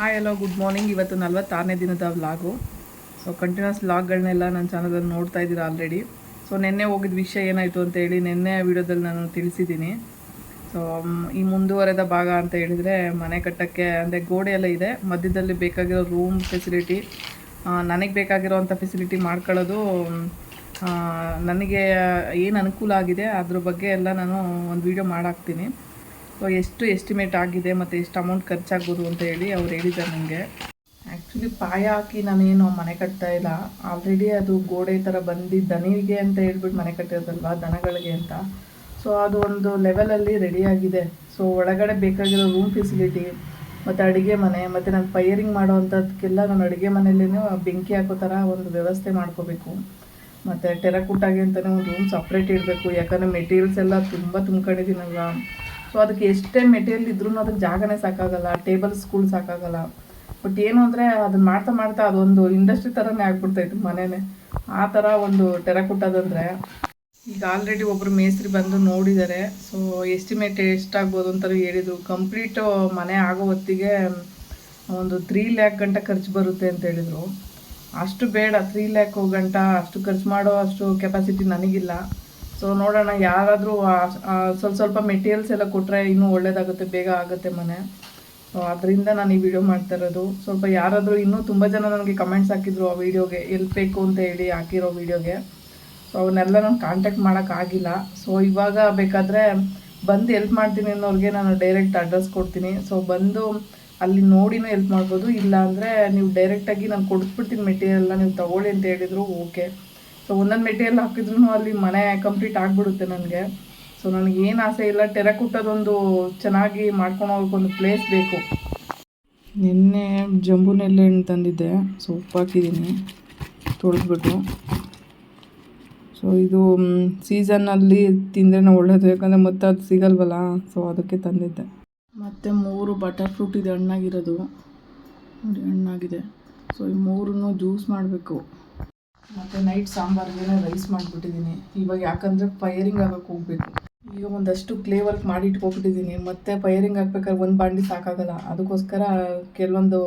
Hi hello good morning ಇವತ್ತು ನಲ್ವತ್ತಾರನೇ ದಿನದ vlog so continuous ವ್ಲಾಗ್ಗಳನ್ನೆಲ್ಲ ನನ್ನ ಚಾನಲಲ್ಲಿ ನೋಡ್ತಾ ಇದ್ದೀರಾ ಆಲ್ರೆಡಿ ಸೊ ನಿನ್ನೆ ಹೋಗಿದ್ದ ವಿಷಯ ಏನಾಯಿತು ಅಂತ ಹೇಳಿ ನಿನ್ನೆ ವಿಡಿಯೋದಲ್ಲಿ ನಾನು ತಿಳಿಸಿದ್ದೀನಿ. ಸೊ ಈ ಮುಂದುವರೆದ ಭಾಗ ಅಂತ ಹೇಳಿದರೆ ಮನೆ ಕಟ್ಟೋಕ್ಕೆ, ಅಂದರೆ ಗೋಡೆ ಎಲ್ಲ ಇದೆ. ಮಧ್ಯದಲ್ಲಿ ಬೇಕಾಗಿರೋ ರೂಮ್ ಫೆಸಿಲಿಟಿ ನನಗೆ ಬೇಕಾಗಿರೋವಂಥ ಫೆಸಿಲಿಟಿ ಮಾಡ್ಕೊಳ್ಳೋದು ನನಗೆ ಏನು ಅನುಕೂಲ ಆಗಿದೆ, ಅದ್ರ ಬಗ್ಗೆ ಎಲ್ಲ ನಾನು ಒಂದು ವಿಡಿಯೋ ಮಾಡಾಕ್ತೀನಿ. ಎಷ್ಟು ಎಸ್ಟಿಮೇಟ್ ಆಗಿದೆ ಮತ್ತು ಎಷ್ಟು ಅಮೌಂಟ್ ಖರ್ಚಾಗ್ಬೋದು ಅಂತ ಹೇಳಿ ಅವ್ರು ಹೇಳಿದ್ದಾರೆ ನನಗೆ. ಆ್ಯಕ್ಚುಲಿ ಪಾಯ ಹಾಕಿ ನಾನೇನು ಮನೆ ಕಟ್ತಾ ಇಲ್ಲ. ಆಲ್ರೆಡಿ ಅದು ಗೋಡೆ ಥರ ಬಂದು ದನಿಗೆ ಅಂತ ಹೇಳ್ಬಿಟ್ಟು ಮನೆ ಕಟ್ಟಿರೋದಲ್ವಾ, ದನಗಳಿಗೆ ಅಂತ. ಸೊ ಅದು ಒಂದು ಲೆವೆಲಲ್ಲಿ ರೆಡಿಯಾಗಿದೆ ಸೊ ಒಳಗಡೆ ಬೇಕಾಗಿರೋ ರೂಮ್ ಫೆಸಿಲಿಟಿ ಮತ್ತು ಅಡುಗೆ ಮನೆ ಮತ್ತು ನಾನು ಫೈರಿಂಗ್ ಮಾಡೋವಂಥದ್ಕೆಲ್ಲ ನಾನು ಅಡುಗೆ ಮನೆಯಲ್ಲೇ ಬೆಂಕಿ ಹಾಕೋ ಥರ ಒಂದು ವ್ಯವಸ್ಥೆ ಮಾಡ್ಕೋಬೇಕು. ಮತ್ತು ಟೆರಕುಟ್ಟಾಗಿ ಅಂತಲೇ ಒಂದು ರೂಮ್ ಸಪ್ರೇಟ್ ಇಡಬೇಕು. ಯಾಕಂದರೆ ಮೆಟೀರಿಯಲ್ಸ್ ಎಲ್ಲ ತುಂಬ ತುಂಬ್ಕೊಂಡಿದ್ದೀನಲ್ವ. ಸೊ ಅದಕ್ಕೆ ಎಷ್ಟೇ ಮೆಟೀರಿಯಲ್ ಇದ್ರೂ ಅದಕ್ಕೆ ಜಾಗನೇ ಸಾಕಾಗಲ್ಲ ಟೇಬಲ್ಸ್ಗಳು ಸಾಕಾಗಲ್ಲ. ಬಟ್ ಏನು ಅಂದರೆ ಅದನ್ನ ಮಾಡ್ತಾ ಮಾಡ್ತಾ ಅದೊಂದು ಇಂಡಸ್ಟ್ರಿ ಥರನೇ ಆಗ್ಬಿಡ್ತಾಯಿತ್ತು ಮನೇನೆ. ಆ ಥರ ಒಂದು ಟೆರಕುಟ್ಟದಂದರೆ ಈಗ ಆಲ್ರೆಡಿ ಒಬ್ಬರು ಮೇಸ್ತ್ರಿ ಬಂದು ನೋಡಿದ್ದಾರೆ ಸೊ ಎಸ್ಟಿಮೇಟ್ ಎಷ್ಟಾಗ್ಬೋದು ಅಂತ ಹೇಳಿದರು. ಕಂಪ್ಲೀಟು ಮನೆ ಆಗೋ ಹೊತ್ತಿಗೆ ಒಂದು ತ್ರೀ ಲ್ಯಾಕ್ ಗಂಟ ಖರ್ಚು ಬರುತ್ತೆ ಅಂತ ಹೇಳಿದರು. ಅಷ್ಟು ಬೇಡ ತ್ರೀ ಲ್ಯಾಕ್ ಗಂಟ ಅಷ್ಟು ಖರ್ಚು ಮಾಡೋ ಅಷ್ಟು ಕೆಪಾಸಿಟಿ ನನಗಿಲ್ಲ. ಸೊ ನೋಡೋಣ, ಯಾರಾದರೂ ಸ್ವಲ್ಪ ಸ್ವಲ್ಪ ಮೆಟೀರಿಯಲ್ಸ್ ಎಲ್ಲ ಕೊಟ್ಟರೆ ಇನ್ನೂ ಒಳ್ಳೇದಾಗುತ್ತೆ, ಬೇಗ ಆಗುತ್ತೆ ಮನೆ. ಸೊ ಅದರಿಂದ ನಾನು ಈ ವಿಡಿಯೋ ಮಾಡ್ತಾ ಇರೋದು. ಸ್ವಲ್ಪ ಯಾರಾದರೂ ಇನ್ನೂ ತುಂಬ ಜನ ನನಗೆ ಕಮೆಂಟ್ಸ್ ಹಾಕಿದ್ರು ಆ ವಿಡಿಯೋಗೆ ಎಲ್ಲಿ ಬೇಕು ಅಂತ ಹೇಳಿ ಹಾಕಿರೋ ವಿಡಿಯೋಗೆ ಸೊ ಅವನ್ನೆಲ್ಲ ನಾನು ಕಾಂಟ್ಯಾಕ್ಟ್ ಮಾಡೋಕ್ಕಾಗಿಲ್ಲ ಸೊ ಇವಾಗ ಬೇಕಾದರೆ ಬಂದು ಎಲ್ಪ್ ಮಾಡ್ತೀನಿ ಅನ್ನೋರಿಗೆ ನಾನು ಡೈರೆಕ್ಟ್ ಅಡ್ರೆಸ್ ಕೊಡ್ತೀನಿ. ಸೊ ಬಂದು ಅಲ್ಲಿ ನೋಡಿನೂ ಎಲ್ಪ್ ಮಾಡ್ಬೋದು. ಇಲ್ಲ ಅಂದರೆ ನೀವು ಡೈರೆಕ್ಟಾಗಿ ನಾನು ಕೊಡಿಸ್ಬಿಡ್ತೀನಿ ಮೆಟೀರಿಯಲ್ನ ನೀವು ತಗೊಳ್ಳಿ ಅಂತ ಹೇಳಿದ್ರು ಓಕೆ ಸೊ ಒಂದೊಂದು ಮೆಟೀರಿಯಲ್ ಹಾಕಿದ್ರು ಅಲ್ಲಿ ಮನೆ ಕಂಪ್ಲೀಟ್ ಆಗಿಬಿಡುತ್ತೆ ನನಗೆ. ಸೊ ನನಗೆ ಏನು ಆಸೆ ಇಲ್ಲ ಟೆರಕುಟ್ಟದೊಂದು ಚೆನ್ನಾಗಿ ಮಾಡ್ಕೊಂಡು ಹೋಗೋಕೆ ಒಂದು ಪ್ಲೇಸ್ ಬೇಕು. ನಿನ್ನೆ ಜಂಬು ನೆಲ್ಲೆ ಹಣ್ಣು ತಂದಿದ್ದೆ. ಸೊ ಉಪ್ಪು ಹಾಕಿದ್ದೀನಿ. ತೊಳೆದ್ಬಿಟ್ಟು. ಸೊ ಇದು ಸೀಸನ್ನಲ್ಲಿ ತಿಂದ್ರೆ ಒಳ್ಳೇದು. ಯಾಕಂದರೆ ಮತ್ತೆ ಅದು ಸಿಗಲ್ವಲ್ಲ? ಸೊ ಅದಕ್ಕೆ ತಂದಿದ್ದೆ. ಮತ್ತು ಮೂರು ಬಟರ್ ಫ್ರೂಟ್ ಇದೆ, ಹಣ್ಣಾಗಿರೋದು. ನೋಡಿ, ಹಣ್ಣಾಗಿದೆ. ಸೊ ಈ ಮೂರನ್ನು ಜ್ಯೂಸ್ ಮಾಡಬೇಕು. ಮತ್ತು ನೈಟ್ ಸಾಂಬಾರಿಗೆ ರೈಸ್ ಮಾಡಿಬಿಟ್ಟಿದ್ದೀನಿ. ಇವಾಗ ಯಾಕಂದರೆ ಫೈರಿಂಗ್ ಆಗಕ್ಕೆ ಹೋಗ್ಬೇಕು. ಈಗ ಒಂದಷ್ಟು ಕ್ಲೇ ವರ್ಕ್ ಮಾಡಿ ಇಟ್ಕೊಬಿಟ್ಟಿದ್ದೀನಿ ಮತ್ತೆ ಫೈರಿಂಗ್ ಹಾಕ್ಬೇಕಾದ್ರೆ ಒಂದು ಬಾಂಡಿ ಸಾಕಾಗಲ್ಲ. ಅದಕ್ಕೋಸ್ಕರ ಕೆಲವೊಂದು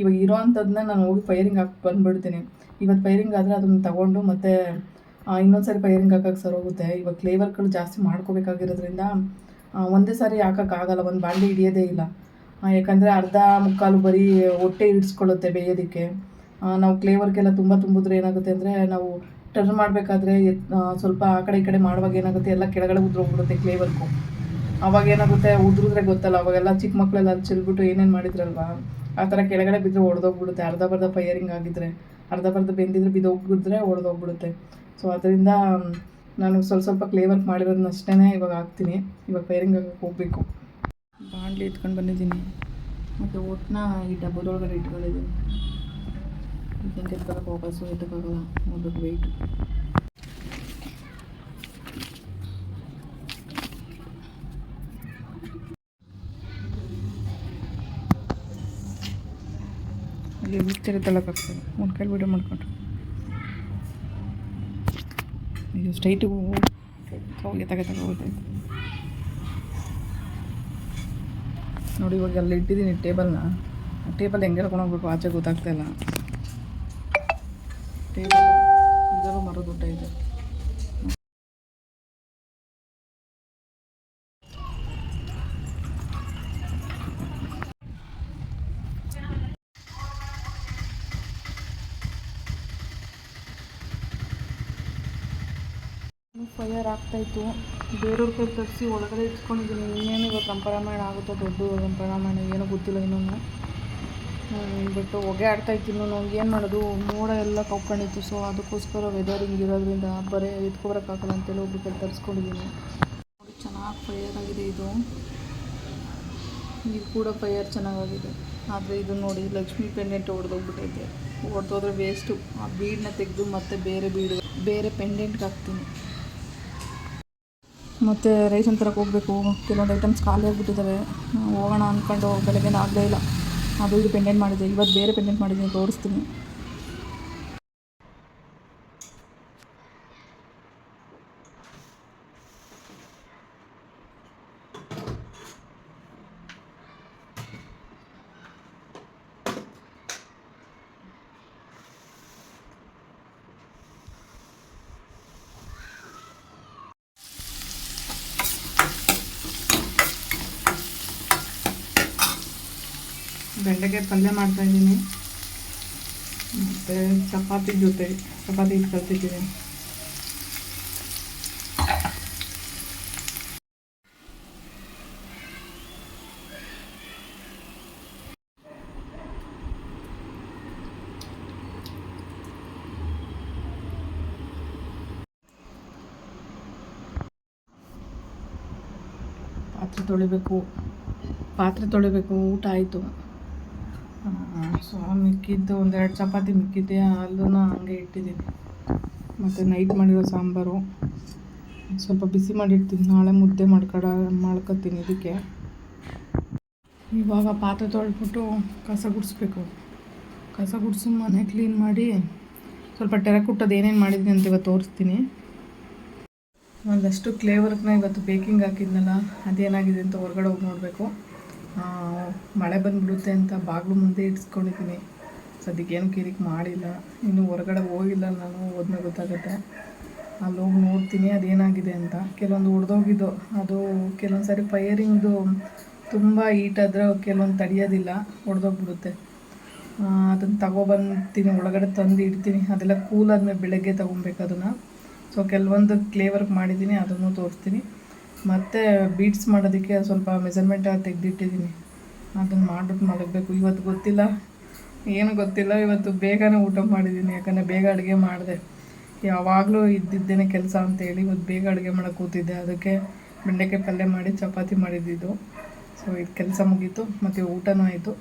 ಇವಾಗ ಇರೋ ಅಂಥದ್ದನ್ನ ನಾನು ಹೋಗಿ ಫೈರಿಂಗ್ ಹಾಕಿ ಬಂದುಬಿಡ್ತೀನಿ. ಇವತ್ತು ಫೈರಿಂಗ್ ಆದರೆ ಅದನ್ನು ತಗೊಂಡು ಮತ್ತೆ ಇನ್ನೊಂದು ಸಾರಿ ಫೈರಿಂಗ್ ಹಾಕಕ್ಕೆ ಹೋಗುತ್ತೆ. ಇವಾಗ ಕ್ಲೇ ವರ್ಕ್ಗಳು ಜಾಸ್ತಿ ಮಾಡ್ಕೋಬೇಕಾಗಿರೋದ್ರಿಂದ ಒಂದೇ ಸಾರಿ ಹಾಕೋಕ್ಕಾಗಲ್ಲ ಒಂದು ಬಾಂಡಿ ಹಿಡಿಯೋದೇ ಇಲ್ಲ. ಯಾಕಂದರೆ ಅರ್ಧ ಮುಕ್ಕಾಲು ಬರೀ ಹೊಟ್ಟೆ ಹಿಡಿಸ್ಕೊಳ್ಳುತ್ತೆ ಬೇಯೋದಕ್ಕೆ. ನಾವು ಕ್ಲೇ ವರ್ಕ್ ಎಲ್ಲ ತುಂಬ ತುಂಬಿದ್ರೆ ಏನಾಗುತ್ತೆ ಅಂದರೆ ನಾವು ಟರ್ನ್ ಮಾಡಬೇಕಾದ್ರೆ ಸ್ವಲ್ಪ ಆ ಕಡೆ ಈ ಕಡೆ ಮಾಡುವಾಗ ಏನಾಗುತ್ತೆ, ಎಲ್ಲ ಕೆಳಗಡೆ ಉದ್ರೋಗ್ಬಿಡುತ್ತೆ ಕ್ಲೇ ವರ್ಕು ಅವಾಗ ಏನಾಗುತ್ತೆ, ಉದ್ರಿದ್ರೆ ಗೊತ್ತಲ್ಲ, ಅವಾಗೆಲ್ಲ ಚಿಕ್ಕ ಮಕ್ಕಳೆಲ್ಲ ಅಲ್ಲಿ ಚೆಲ್ಬಿಟ್ಟು ಏನೇನು ಮಾಡಿದ್ರಲ್ವಾ, ಆ ಥರ ಕೆಳಗಡೆ ಬಿದ್ದರೆ ಒಡೆದೋಗ್ಬಿಡುತ್ತೆ, ಅರ್ಧ ಬರ್ಧ ಫೈಯರಿಂಗ್ ಆಗಿದ್ರೆ, ಅರ್ಧ ಬರ್ಧ ಬೆಂದಿದ್ರೆ ಬಿದ್ದೋಗ್ಬಿಟ್ರೆ ಒಡೆದೋಗ್ಬಿಡುತ್ತೆ. ಸೊ ಅದರಿಂದ ನಾನು ಸ್ವಲ್ಪ ಸ್ವಲ್ಪ ಕ್ಲೇ ವರ್ಕ್ ಮಾಡಿರೋದನ್ನ ಅಷ್ಟೇ ಇವಾಗ ಹಾಕ್ತೀನಿ, ಇವಾಗ ಫೈರಿಂಗ್ ಆಗಕ್ಕೆ ಹೋಗಬೇಕು. ಬಾಂಡ್ಲಿ ಇಟ್ಕೊಂಡು ಬಂದಿದ್ದೀನಿ. ಮತ್ತು ಒಟ್ಟನ್ನ ಈ ಡಬ್ಬದೊಳಗಡೆ ಇಟ್ಕೊಂಡಿದ್ದೀನಿ. ಹಿಂಗೆ ಎತ್ಕೊಳಕ್ಕೆ ವಾಪಸ್ಸು ಎತ್ತಕ್ಕಾಗಲ್ಲ ನೋಡ್ಬೇಕು ವೆಯ್ಟ್ ಅಲ್ಲಿ ಮಿಕ್ಚರ್ ತಗೊಳಕ್ಕಾಗ್ತದೆ ಒಂದು ಕೈಲಿ ವಿಡಿಯೋ ಮಾಡ್ಕೊಂಡು ಇದು ಸ್ಟ್ರೈಟಿಗೆ ಹೋಗಿ ನೋಡಿ ಇವಾಗ ಅಲ್ಲಿ ಇಟ್ಟಿದ್ದೀನಿ ಟೇಬಲ್ನ ಟೇಬಲ್ ಹೆಂಗೆ ಹೋಗ್ಬೇಕು ಆಚೆ ಗೊತ್ತಾಗ್ತಾ ಇಲ್ಲ ಟೇಬಲ್ ಇದರ ಮರದ ಊಟ ಇದೆ ಫೈರ್ ಆಗ್ತಾಯಿತ್ತು ಬೇರೆಯವ್ರ ಕೈ ತರಿಸಿ ಒಳಗಡೆ ಇಟ್ಕೊಂಡಿದ್ದೀನಿ. ಇನ್ನೇನು ಇವಾಗ ರಂಪರಾಮಾಯಣ ಆಗುತ್ತೋ ದೊಡ್ಡ ರಂಪರಾಮಾಯಣ ಏನೋ ಗೊತ್ತಿಲ್ಲ ಇನ್ನೊಂದು ಬಟ್ ಹೊಗೆ ಆಡ್ತಾಯಿತ್ತು ನಾನು ಏನು ಮಾಡೋದು? ಮೋಡ ಎಲ್ಲ ಕಪ್ಕೊಂಡಿತ್ತು ಸೊ ಅದಕ್ಕೋಸ್ಕರ ವೆದರ್ ಹಿಂಗಿರೋದ್ರಿಂದ ಬರೀ ಎತ್ಕೊಬರೋಕ್ಕಾಗಲ್ಲ ಅಂತೇಳಿ ಒಬ್ರು ಕೈ ತರಿಸ್ಕೊಂಡಿದ್ದೀನಿ. ನೋಡಿ, ಚೆನ್ನಾಗಿ ಫೈಯರ್ ಆಗಿದೆ ಇದು. ಇದು ಕೂಡ ಫೈಯರ್ ಚೆನ್ನಾಗಾಗಿದೆ. ಆದರೆ ಇದು ನೋಡಿ, ಲಕ್ಷ್ಮಿ ಪೆಂಡೆಂಟ್ ಹೊಡೆದೋಗ್ಬಿಟ್ಟೈತೆ ಹೊಡೆದೋದ್ರೆ ವೇಸ್ಟು ಆ ಬೀಡನ್ನ ತೆಗೆದು ಮತ್ತೆ ಬೇರೆ ಬೀಡು, ಬೇರೆ ಪೆಂಡೆಂಟ್ಗೆ ಹಾಕ್ತೀನಿ. ಮತ್ತು ರೇಷನ್ ತರಕ್ಕೆ ಹೋಗಬೇಕು. ಕೆಲವೊಂದು ಐಟಮ್ಸ್ ಖಾಲಿ ಆಗಿಬಿಟ್ಟಿದ್ದಾವೆ ಹೋಗೋಣ ಅಂದ್ಕೊಂಡು ಬೆಳಗ್ಗೆ ಆಗಲೇ ಇಲ್ಲ. ಅದು ಇದು ಪೆಂಡೆಂಟ್ ಮಾಡಿದೆ. ಇವತ್ತು ಬೇರೆ ಪೆಂಡೆಂಟ್ ಮಾಡಿದ್ದೀನಿ ತೋರಿಸ್ತೀನಿ. ಬೆಂಡೆಕಾಯಿ ಪಲ್ಯ ಮಾಡ್ತಾಯಿದ್ದೀನಿ ಮತ್ತು ಚಪಾತಿ ಜೊತೆ, ಚಪಾತಿ ಹಿಟ್ಟು ಕಲ್ತಿದ್ದೀನಿ. ಪಾತ್ರೆ ತೊಳಿಬೇಕು. ಪಾತ್ರೆ ತೊಳಿಬೇಕು. ಊಟ ಆಯಿತು. ಸೊ ಮಿಕ್ಕಿದ್ದು ಒಂದೆರಡು ಚಪಾತಿ ಮಿಕ್ಕಿದ್ದೆ ಅಲ್ಲೂ ಹಂಗೆ ಇಟ್ಟಿದ್ದೀನಿ. ಮತ್ತು ನೈಟ್ ಮಾಡಿರೋ ಸಾಂಬಾರು. ಸ್ವಲ್ಪ ಬಿಸಿ ಮಾಡಿರ್ತೀನಿ ನಾಳೆ ಮುದ್ದೆ ಮಾಡ್ಕೊಡ, ಮಾಡ್ಕೊತೀನಿ ಇದಕ್ಕೆ. ಇವಾಗ ಪಾತ್ರೆ ತೊಳೆದ್ಬಿಟ್ಟು ಕಸ ಗುಡಿಸ್ಬೇಕು. ಕಸ ಗುಡಿಸಿ ಮನೆ ಕ್ಲೀನ್ ಮಾಡಿ, ಸ್ವಲ್ಪ ಟೆರ ಕುಟ್ಟೋದು ಏನೇನು ಮಾಡಿದ್ದೀನಿ ಅಂತ ಇವತ್ತು ತೋರಿಸ್ತೀನಿ. ಒಂದಷ್ಟು ಕ್ಲೇ ವರ್ಕ್ನ ಇವತ್ತು ಬೇಕಿಂಗ್ ಹಾಕಿದ್ನಲ್ಲ, ಅದೇನಾಗಿದೆ ಅಂತ ಹೊರಗಡೆ ಹೋಗಿ ನೋಡಬೇಕು. ಮಳೆ ಬಂದ್ಬಿಡುತ್ತೆ ಅಂತ ಬಾಗಿಲು ಮುಂದೆ ಇಡ್ಸ್ಕೊಂಡಿದ್ದೀನಿ. ಸದ್ಯಕ್ಕೆ ಏನು ಕಿರಿಕ್ ಮಾಡಿಲ್ಲ. ಇನ್ನು ಹೊರಗಡೆ ಹೋಗಿಲ್ಲ ನಾನು, ಹೋದ್ಮೇಲೆ ಗೊತ್ತಾಗುತ್ತೆ. ಅಲ್ಲಿ ಹೋಗಿ ನೋಡ್ತೀನಿ ಅದೇನಾಗಿದೆ ಅಂತ. ಕೆಲವೊಂದು ಒಡೆದೋಗಿದ್ದು ಅದು ಕೆಲವೊಂದು ಸಾರಿ ಫೈರಿಂಗ್ದು ತುಂಬ ಹೀಟಾದರೆ ಕೆಲವೊಂದು ತಡೆಯೋದಿಲ್ಲ ಒಡೆದೋಗ್ಬಿಡುತ್ತೆ ಅದನ್ನು ತಗೊಬಂತೀನಿ, ಒಳಗಡೆ ತಂದು ಇಡ್ತೀನಿ. ಅದೆಲ್ಲ ಕೂಲ್ ಆದಮೇಲೆ ಬೆಳಗ್ಗೆ ತೊಗೊಬೇಕು ಅದನ್ನು. ಸೊ ಕೆಲವೊಂದು ಕ್ಲೇ ವರ್ಕ್ ಮಾಡಿದ್ದೀನಿ, ಅದನ್ನು ತೋರಿಸ್ತೀನಿ. ಮತ್ತು ಬೀಟ್ಸ್ ಮಾಡೋದಕ್ಕೆ ಸ್ವಲ್ಪ ಮೆಜರ್ಮೆಂಟ್ ತೆಗೆದಿಟ್ಟಿದ್ದೀನಿ. ಅದನ್ನು ಮಾಡಿಬಿಟ್ಟು ಮಲಗಬೇಕು. ಇವತ್ತು ಗೊತ್ತಿಲ್ಲ. ಏನು ಗೊತ್ತಿಲ್ಲ. ಇವತ್ತು ಬೇಗನೆ ಊಟ ಮಾಡಿದ್ದೀನಿ. ಯಾಕಂದರೆ ಬೇಗ ಅಡುಗೆ ಮಾಡಿದೆ. ಯಾವಾಗಲೂ ಇದ್ದಿದ್ದೇನೆ ಕೆಲಸ ಅಂತೇಳಿ ಇವತ್ತು ಬೇಗ ಅಡುಗೆ ಮಾಡೋಕೆ ಕೂತಿದ್ದೆ. ಅದಕ್ಕೆ ಬೆಂಡೆಕಾಯಿ ಪಲ್ಯ ಮಾಡಿ ಚಪಾತಿ ಮಾಡಿದ್ದಿದ್ದು ಸೊ ಇದು ಕೆಲಸ ಮುಗೀತು. ಮತ್ತು ಊಟನೂ ಆಯಿತು.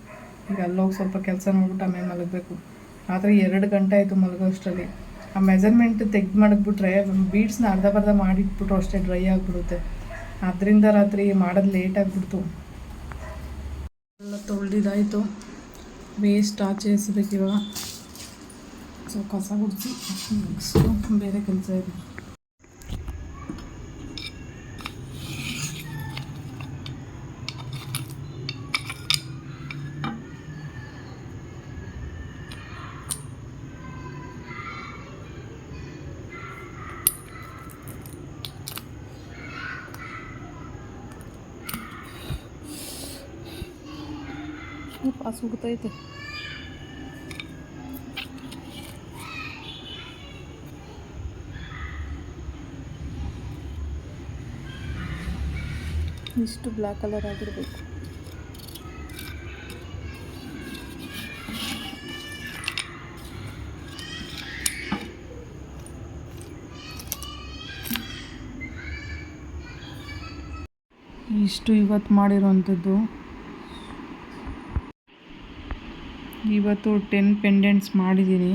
ಈಗ ಅಲ್ಲೋಗಿ ಸ್ವಲ್ಪ ಕೆಲಸ ನೋಡ್ಬಿಟ್ಟು ಆಮೇಲೆ ಮಲಗಬೇಕು. ಆದರೆ ಎರಡು ಗಂಟೆ ಆಯಿತು ಮಲಗೋ ಅಷ್ಟರಲ್ಲಿ ಆ ಮೆಜರ್ಮೆಂಟ್ ತೆಗ್ದು ಮಾಡಿಬಿಟ್ರೆ ಬೀಡ್ಸ್ನ ಅರ್ಧ ಬರ್ಧ ಮಾಡಿಟ್ಬಿಟ್ರು ಅಷ್ಟೇ ಡ್ರೈ ಆಗಿಬಿಡುತ್ತೆ. ಅದರಿಂದ ರಾತ್ರಿ ಮಾಡೋದು ಲೇಟ್ ಆಗಿಬಿಡ್ತು. ಎಲ್ಲ ತೊಳೆದಿದ್ದಾಯಿತು ವೇಸ್ಟ್ ಆಚೆ ಎಸ್ಬೇಕು ಸೊ ಕಸ ಗುಡಿಸಿ ನೆಕ್ಸ್ಟು ಬೇರೆ ಕೆಲಸ ಇದೆ. ಪಾಸ್ ಹುಡ್ತೈತೆ ಇಷ್ಟು ಬ್ಲ್ಯಾಕ್ ಕಲರ್ ಆಗಿರಬೇಕು ಇಷ್ಟು ಇವತ್ತು ಮಾಡಿರೋವಂಥದ್ದು. ಇವತ್ತು ಟೆನ್ ಪೆಂಡೆಂಟ್ಸ್ ಮಾಡಿದ್ದೀನಿ.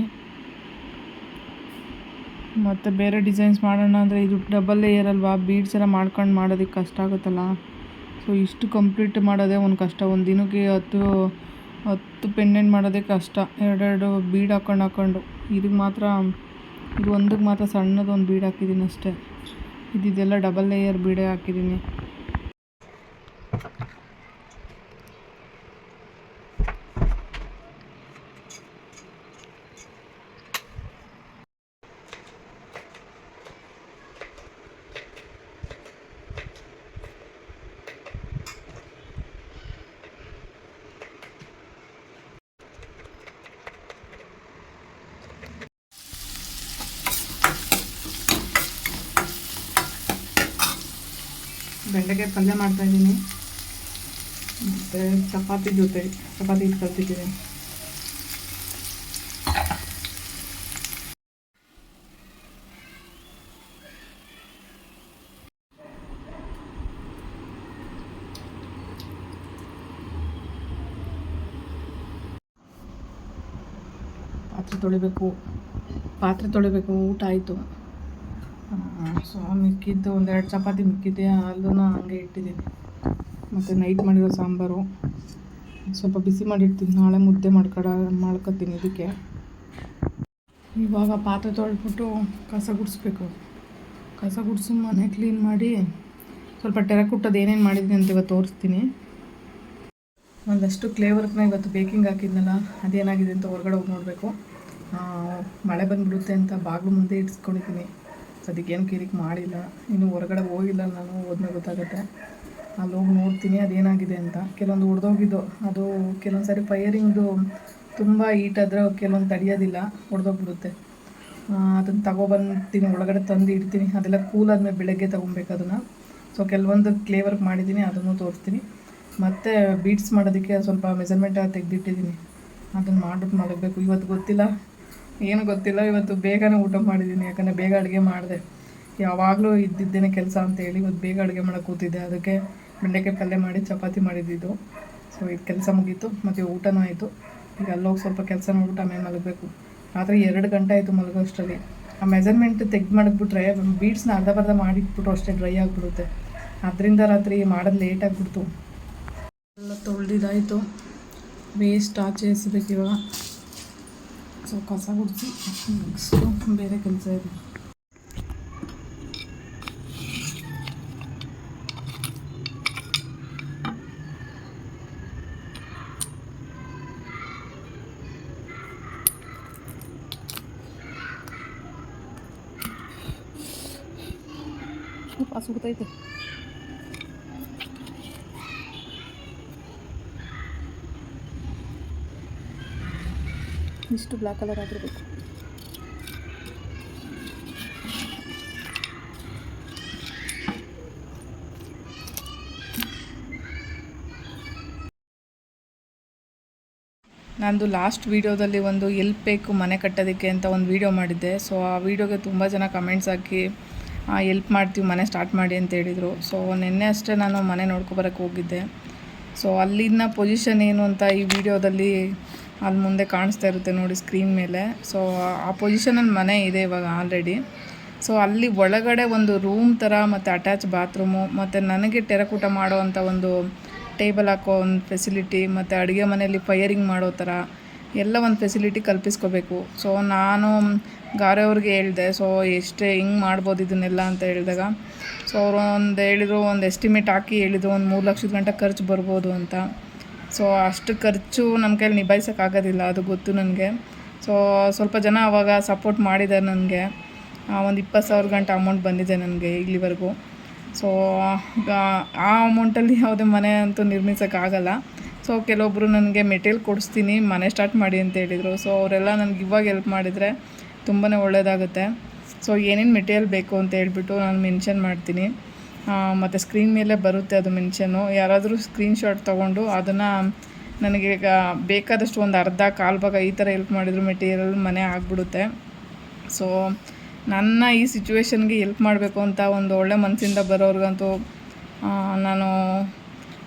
ಮತ್ತು ಬೇರೆ ಡಿಸೈನ್ಸ್ ಮಾಡೋಣ ಅಂದರೆ ಇದು ಡಬಲ್ ಲೇಯರ್ ಅಲ್ವಾ? ಬೀಡ್ಸ್ ಎಲ್ಲ ಮಾಡ್ಕೊಂಡು ಮಾಡೋದಕ್ಕೆ ಕಷ್ಟ ಆಗುತ್ತಲ್ಲ? ಸೊ ಇಷ್ಟು ಕಂಪ್ಲೀಟ್ ಮಾಡೋದೇ ಒಂದು ಕಷ್ಟ. ಒಂದು ದಿನಕ್ಕೆ ಹತ್ತು ಹತ್ತು ಪೆಂಡೆಂಟ್ ಮಾಡೋದೇ ಕಷ್ಟ. ಎರಡೆರಡು ಬೀಡ್ ಹಾಕೊಂಡು ಹಾಕೊಂಡು. ಇದಕ್ಕೆ ಮಾತ್ರ, ಇದು ಒಂದಕ್ಕೆ ಮಾತ್ರ ಸಣ್ಣದೊಂದು ಬೀಡ್ ಹಾಕಿದ್ದೀನಿ ಅಷ್ಟೇ. ಇದೆಲ್ಲ ಡಬಲ್ ಲೇಯರ್ ಬೀಡೇ ಹಾಕಿದ್ದೀನಿ ಬೆಂಡೆಕಾಯಿ ಪಲ್ಯ ಮಾಡ್ತಾಯಿದ್ದೀನಿ ಮತ್ತು ಚಪಾತಿ ಜೊತೆ, ಚಪಾತಿ ಹಿಟ್ಟು ಕಲ್ತಿದ್ದೀನಿ. ಪಾತ್ರೆ ತೊಳಿಬೇಕು. ಪಾತ್ರೆ ತೊಳಿಬೇಕು, ಊಟ ಆಯಿತು. ಸೊ ಮಿಕ್ಕಿದ್ದು ಒಂದೆರಡು ಚಪಾತಿ ಮಿಕ್ಕಿದ್ದೆ ಅಲ್ಲೂ ಹಂಗೆ ಇಟ್ಟಿದ್ದೀನಿ. ಮತ್ತು ನೈಟ್ ಮಾಡಿರೋ ಸಾಂಬಾರು. ಸ್ವಲ್ಪ ಬಿಸಿ ಮಾಡಿರ್ತೀನಿ ನಾಳೆ ಮುದ್ದೆ ಮಾಡ್ಕೊಡ ಮಾಡ್ಕೊತೀನಿ ಇದಕ್ಕೆ. ಇವಾಗ ಪಾತ್ರೆ ತೊಳೆದ್ಬಿಟ್ಟು ಕಸ ಗುಡಿಸ್ಬೇಕು. ಕಸ ಗುಡಿಸಿ ಮನೆ ಕ್ಲೀನ್ ಮಾಡಿ, ಸ್ವಲ್ಪ ಟೆರ ಕುಟ್ಟೋದು ಏನೇನು ಮಾಡಿದ್ದೀನಿ ಅಂತ ಇವತ್ತು ತೋರಿಸ್ತೀನಿ. ಒಂದಷ್ಟು ಕ್ಲೇ ವರ್ಕ್ನ ಇವತ್ತು ಬೇಕಿಂಗ್ ಹಾಕಿದ್ನಲ್ಲ, ಅದೇನಾಗಿದೆ ಅಂತ ಹೊರಗಡೆ ಹೋಗಿ ನೋಡಬೇಕು. ಮಳೆ ಬಂದುಬಿಡುತ್ತೆ ಅಂತ ಬಾಗಿಲು ಮುಂದೆ ಇಡ್ಸ್ಕೊಂಡಿದ್ದೀನಿ. ಸದ್ಯಕ್ಕೆ ಏನು ಕಿರಿಕ್ ಮಾಡಿಲ್ಲ. ಇನ್ನು ಹೊರಗಡೆ ಹೋಗಿಲ್ಲ ನಾನು ಹೋದ್ಮೇಲೆ ಗೊತ್ತಾಗುತ್ತೆ. ಅಲ್ಲಿ ಹೋಗಿ ನೋಡ್ತೀನಿ, ಅದೇನಾಗಿದೆ ಅಂತ. ಕೆಲವೊಂದು ಹೊಡೆದೋಗಿದ್ದು. ಅದು ಕೆಲವೊಂದು ಸಾರಿ ಫೈರಿಂಗ್ದು ತುಂಬ ಹೀಟ್ ಆದರೆ ಕೆಲವೊಂದು ತಡೆಯೋದಿಲ್ಲ, ಹೊಡೆದೋಗ್ಬಿಡುತ್ತೆ. ಅದನ್ನು ತಗೊಬಂತೀನಿ, ಒಳಗಡೆ ತಂದು ಇಡ್ತೀನಿ. ಅದೆಲ್ಲ ಕೂಲ್ ಆದಮೇಲೆ ಬೆಳಗ್ಗೆ ತೊಗೊಬೇಕು ಅದನ್ನು. ಸೊ ಕೆಲವೊಂದು ಕ್ಲೇ ವರ್ಕ್ ಮಾಡಿದ್ದೀನಿ, ಅದನ್ನು ತೋರಿಸ್ತೀನಿ. ಮತ್ತು ಬೀಟ್ಸ್ ಮಾಡೋದಕ್ಕೆ ಸ್ವಲ್ಪ ಮೆಜರ್ಮೆಂಟ್ ತೆಗೆದಿಟ್ಟಿದ್ದೀನಿ. ಅದನ್ನು ಮಾಡ್ಬಿಟ್ಟು ಮಲಗಬೇಕು. ಇವತ್ತು ಗೊತ್ತಿಲ್ಲ. ಏನು ಗೊತ್ತಿಲ್ಲ, ಇವತ್ತು ಬೇಗನೆ ಊಟ ಮಾಡಿದ್ದೀನಿ, ಯಾಕಂದರೆ ಬೇಗ ಅಡುಗೆ ಮಾಡಿದೆ. ಯಾವಾಗಲೂ ಇದ್ದಿದ್ದೇನೆ ಕೆಲಸ ಅಂತೇಳಿ ಇವತ್ತು ಬೇಗ ಅಡುಗೆ ಮಾಡೋಕೆ ಕೂತಿದ್ದೆ. ಅದಕ್ಕೆ ಬೆಂಡೆಕಾಯಿ ಪಲ್ಯ ಮಾಡಿ, ಚಪಾತಿ ಮಾಡಿದ್ದಿದ್ದು. ಸೊ ಇದು ಕೆಲಸ ಮುಗೀತು, ಮತ್ತು ಊಟನೂ ಆಯಿತು. ಈಗ ಅಲ್ಲೋಗಿ ಸ್ವಲ್ಪ ಕೆಲಸ ನೋಡ್ಬಿಟ್ಟು ಆಮೇಲೆ ಮಲಗಬೇಕು. ಆದರೆ ಎರಡು ಗಂಟೆ ಆಯಿತು ಮಲಗೋ ಅಷ್ಟರಲ್ಲಿ ಆ ಮೆಜರ್ಮೆಂಟ್ ತೆಗ್ದು ಮಾಡಿಬಿಟ್ರೆ ಬೀಡ್ಸ್ನ ಅರ್ಧ ಬರ್ಧ ಮಾಡಿಟ್ಬಿಟ್ರು ಅಷ್ಟೇ, ಡ್ರೈ ಆಗಿಬಿಡುತ್ತೆ. ಅದರಿಂದ ರಾತ್ರಿ ಮಾಡೋದು ಲೇಟ್ ಆಗಿಬಿಡ್ತು. ಎಲ್ಲ ತೊಳೆದಿದ್ದಾಯಿತು. ವೇಸ್ಟ್ ಆಚೆ ಸೊ ಕಸ ಗುಡಿಸಿ ನೆಕ್ಸ್ಟು ಬೇರೆ ಕೆಲಸ ಇದೆ ಉಪ್ಪ ಸುಡ್ತೈತೆ ಇಷ್ಟು ಬ್ಲ್ಯಾಕ್ ಕಲರ್ ಆಗಿರಬೇಕು ನಂದು ಲಾಸ್ಟ್ ವೀಡಿಯೋದಲ್ಲಿ ಒಂದು ಎಲ್ಪ್ ಬೇಕು ಮನೆ ಕಟ್ಟೋದಕ್ಕೆ ಅಂತ ಒಂದು ವೀಡಿಯೋ ಮಾಡಿದ್ದೆ. ಸೊ ಆ ವೀಡಿಯೋಗೆ ತುಂಬ ಜನ ಕಮೆಂಟ್ಸ್ ಹಾಕಿ ಎಲ್ಪ್ ಮಾಡ್ತೀವಿ, ಮನೆ ಸ್ಟಾರ್ಟ್ ಮಾಡಿ ಅಂತ ಹೇಳಿದರು. ಸೊ ನಿನ್ನೆ ಅಷ್ಟೇ ನಾನು ಮನೆ ನೋಡ್ಕೊಬರಕ್ಕೆ ಹೋಗಿದ್ದೆ. ಸೊ ಅಲ್ಲಿನ ಪೊಸಿಷನ್ ಏನು ಅಂತ ಈ ವಿಡಿಯೋದಲ್ಲಿ ಅಲ್ಲಿ ಮುಂದೆ ಕಾಣಿಸ್ತಾ ಇರುತ್ತೆ ನೋಡಿ ಸ್ಕ್ರೀನ್ ಮೇಲೆ. ಸೊ ಆ ಪೊಸಿಷನಲ್ಲಿ ಮನೆ ಇದೆ ಇವಾಗ ಆಲ್ರೆಡಿ ಸೊ ಅಲ್ಲಿ ಒಳಗಡೆ ಒಂದು ರೂಮ್ ಥರ ಮತ್ತು ಅಟ್ಯಾಚ್ ಬಾತ್ರೂಮು ಮತ್ತು ನನಗೆ ಟೆರಕೂಟ ಮಾಡೋ ಅಂಥ ಒಂದು ಟೇಬಲ್ ಹಾಕೋ ಒಂದು ಫೆಸಿಲಿಟಿ ಮತ್ತು ಅಡುಗೆ ಮನೆಯಲ್ಲಿ ಫೈಯರಿಂಗ್ ಮಾಡೋ ಥರ ಎಲ್ಲ ಒಂದು ಫೆಸಿಲಿಟಿ ಕಲ್ಪಿಸ್ಕೋಬೇಕು. ಸೊ ನಾನು ಗಾರೆ ಅವ್ರಿಗೆ ಹೇಳಿದೆ ಸೊ ಎಷ್ಟೇ ಹಿಂಗೆ ಮಾಡ್ಬೋದು ಇದನ್ನೆಲ್ಲ? ಅಂತ ಹೇಳಿದಾಗ ಸೊ ಅವರು ಒಂದು ಹೇಳಿದರು, ಒಂದು ಎಸ್ಟಿಮೇಟ್ ಹಾಕಿ ಹೇಳಿದರು, ಒಂದು ಮೂರು ಲಕ್ಷದ ಗಂಟೆ ಖರ್ಚು ಬರ್ಬೋದು ಅಂತ. ಸೊ ಅಷ್ಟು ಖರ್ಚು ನಮ್ಮ ಕೈಲಿ ನಿಭಾಯಿಸೋಕ್ಕಾಗೋದಿಲ್ಲ, ಅದು ಗೊತ್ತು ನನಗೆ. ಸೊ ಸ್ವಲ್ಪ ಜನ ಆವಾಗ ಸಪೋರ್ಟ್ ಮಾಡಿದ್ದಾರೆ ನನಗೆ. ಒಂದು ಇಪ್ಪತ್ತು ಸಾವಿರ ಗಂಟೆ ಅಮೌಂಟ್ ಬಂದಿದೆ ನನಗೆ ಇಲ್ಲಿವರೆಗೂ. ಸೊ ಆ ಅಮೌಂಟಲ್ಲಿ ಯಾವುದೇ ಮನೆ ಅಂತೂ ನಿರ್ಮಿಸೋಕ್ಕಾಗಲ್ಲ. ಸೊ ಕೆಲವೊಬ್ಬರು ನನಗೆ ಮೆಟೀರಿಯಲ್ ಕೊಡಿಸ್ತೀನಿ, ಮನೆ ಸ್ಟಾರ್ಟ್ ಮಾಡಿ ಅಂತ ಹೇಳಿದರು. ಸೊ ಅವರೆಲ್ಲ ನನಗೆ ಇವಾಗ ಹೆಲ್ಪ್ ಮಾಡಿದರೆ ತುಂಬಾ ಒಳ್ಳೆಯದಾಗುತ್ತೆ ಸೊ ಏನೇನು ಮೆಟೀರಿಯಲ್ ಬೇಕು ಅಂತ ಹೇಳ್ಬಿಟ್ಟು ನಾನು ಮೆನ್ಷನ್ ಮಾಡ್ತೀನಿ. ಮತ್ತು ಸ್ಕ್ರೀನ್ ಮೇಲೆ ಬರುತ್ತೆ ಅದು ಮೆನ್ಷನ್ನು ಯಾರಾದರೂ ಸ್ಕ್ರೀನ್ಶಾಟ್ ತೊಗೊಂಡು ಅದನ್ನು ನನಗೆ ಈಗ ಬೇಕಾದಷ್ಟು ಒಂದು ಅರ್ಧ ಕಾಲು ಭಾಗ ಈ ಥರ ಹೆಲ್ಪ್ ಮಾಡಿದ್ರು ಮೆಟೀರಿಯಲ್ ಮನೆ ಆಗಿಬಿಡುತ್ತೆ. ಸೊ ನನ್ನ ಈ ಸಿಚುವೇಶನ್ಗೆ ಹೆಲ್ಪ್ ಮಾಡಬೇಕು ಅಂತ ಒಂದು ಒಳ್ಳೆ ಮನಸ್ಸಿಂದ ಬರೋರ್ಗಂತೂ ನಾನು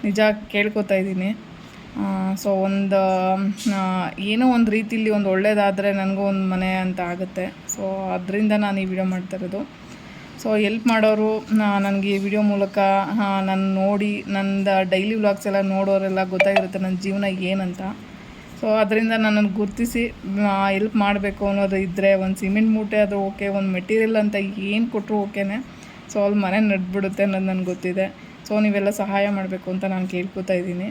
ನಿಜ ಕೇಳ್ಕೊತಾ ಇದ್ದೀನಿ. ಸೊ ಒಂದು ಏನೋ ಒಂದು ರೀತಿಲಿ ಒಂದು ಒಳ್ಳೇದಾದರೆ ನನಗೂ ಒಂದು ಮನೆ ಅಂತ ಆಗುತ್ತೆ. ಸೊ ಅದರಿಂದ ನಾನು ಈ ವಿಡಿಯೋ ಮಾಡ್ತಾ ಇರೋದು. ಸೊ ಎಲ್ಪ್ ಮಾಡೋರು ನನಗೆ ಈ ವಿಡಿಯೋ ಮೂಲಕ ನಾನು ನೋಡಿ, ನಂದು ಡೈಲಿ ವ್ಲಾಗ್ಸ್ ಎಲ್ಲ ನೋಡೋರೆಲ್ಲ ಗೊತ್ತಾಗಿರುತ್ತೆ ನನ್ನ ಜೀವನ ಏನಂತ. ಸೊ ಅದರಿಂದ ನನ್ನನ್ನು ಗುರುತಿಸಿ ಎಲ್ಪ್ ಮಾಡಬೇಕು ಅನ್ನೋದು ಇದ್ದರೆ ಒಂದು ಸಿಮೆಂಟ್ ಮೂಟೆ ಅದು ಓಕೆ ಒಂದು ಮೆಟೀರಿಯಲ್ ಅಂತ ಏನು ಕೊಟ್ಟರು ಓಕೆನೆ ಸೊ ಅಲ್ಲಿ ಮನೆ ನಡ್ಬಿಡುತ್ತೆ ಅನ್ನೋದು ನನಗೆ ಗೊತ್ತಿದೆ. ಸೊ ನೀವೆಲ್ಲ ಸಹಾಯ ಮಾಡಬೇಕು ಅಂತ ನಾನು ಕೇಳ್ಕೊತಾ ಇದ್ದೀನಿ.